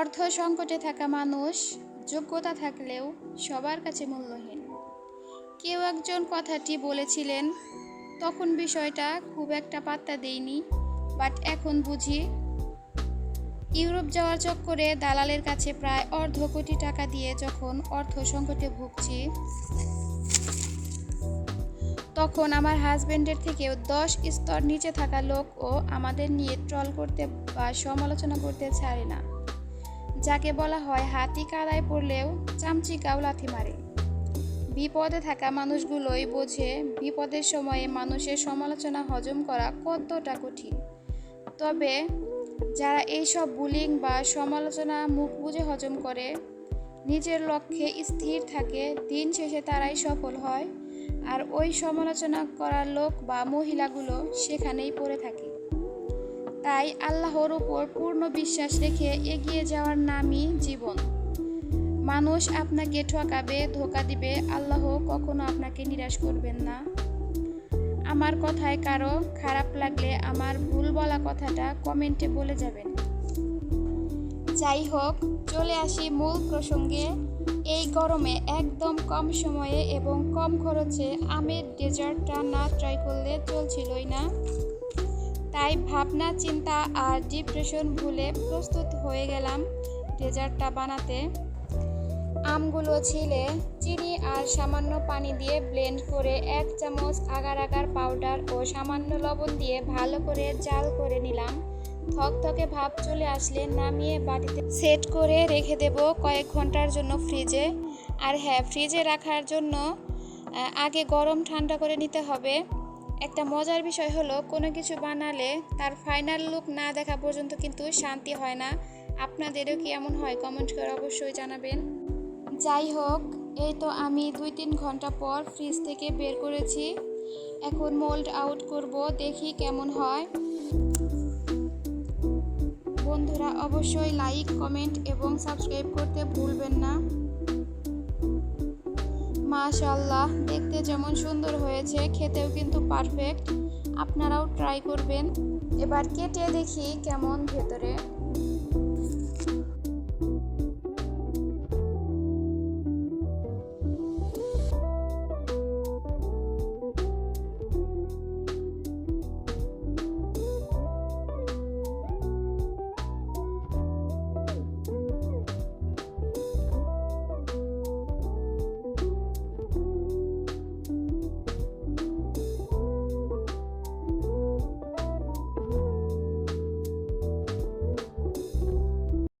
অর্থ সংকটে থাকা মানুষ, যোগ্যতা থাকলেও সবার কাছে মূল্যহীন। কেউ একজন কথাটি বলেছিলেন, তখন বিষয়টা খুব একটা পাত্তা দেইনি, বাট এখন বুঝি ইউরোপ যাওয়ার চক্করে দালালের কাছে প্রায় অর্ধ কোটি টাকা দিয়ে যখন অর্থ সংকটে ভুগছি, তখন আমার হাজবেন্ডের থেকেও দশ স্তর নিচে থাকা লোকও আমাদের নিয়ে ট্রল করতে বা সমালোচনা করতে ছাড়ে না। যাকে বলা হয় হাতি কাদায় পড়লেও চামচিকাও লাথি মারে। বিপদে থাকা মানুষগুলোই বোঝে বিপদের সময়ে মানুষের সমালোচনা হজম করা কতটা কঠিন। তবে যারা এইসব বুলিং বা সমালোচনা মুখ বুঝে হজম করে, নিজের লক্ষ্যে স্থির থাকে, দিন শেষে তারাই সফল হয়, আর ওই সমালোচনা করার লোক বা মহিলাগুলো সেখানেই পড়ে থাকে। তাই আল্লাহর উপর পূর্ণ বিশ্বাস রেখে এগিয়ে যাওয়ার নামই জীবন। মানুষ আপনাকে ঠকাবে, ধোকা দিবে, আল্লাহ কখনো আপনাকে নিরাশ করবেন না। আমার কথায় কারও খারাপ লাগলে আমার ভুল বলা কথাটা কমেন্টে বলে যাবেন। যাই হোক চলে আসি মূল প্রসঙ্গে। এই গরমে একদম কম সময়ে এবং কম খরচে আমের ডেজার্টটা না ট্রাই করলে চলছিলই না। তাই ভাবনা, চিন্তা আর ডিপ্রেশন ভুলে প্রস্তুত হয়ে গেলাম ডেজার্টটা বানাতে। আমগুলো ছিলে, চিনি আর সামান্য পানি দিয়ে ব্লেন্ড করে এক চামচ আগার আগার পাউডার ও সামান্য লবণ দিয়ে ভালো করে জাল করে নিলাম। থকথকে ভাব চলে আসলে নামিয়ে বাটিতে সেট করে রেখে দেব কয়েক ঘণ্টার জন্য ফ্রিজে। আর হ্যাঁ ফ্রিজে রাখার জন্য আগে গরম ঠান্ডা করে নিতে হবে। একটা মজার বিষয় হলো, কোনো কিছু বানালে তার ফাইনাল লুক না দেখা পর্যন্ত কিন্তু শান্তি হয় না। আপনাদেরও কি এমন হয়? কমেন্ট করে অবশ্যই জানাবেন। যাই হোক, এই তো আমি দুই তিন ঘণ্টা পর ফ্রিজ থেকে বের করেছি। এখন মোল্ড আউট করব, দেখি কেমন হয়। বন্ধুরা, অবশ্যই লাইক কমেন্ট এবং সাবস্ক্রাইব করতে ভুলবেন না। মাশাল্লাহ দেখতে যেমন সুন্দর হয়েছে, খেতেও কিন্তু পারফেক্ট আপনারাও ট্রাই করবেন। এবার কেটে দেখি কেমন ভেতরে।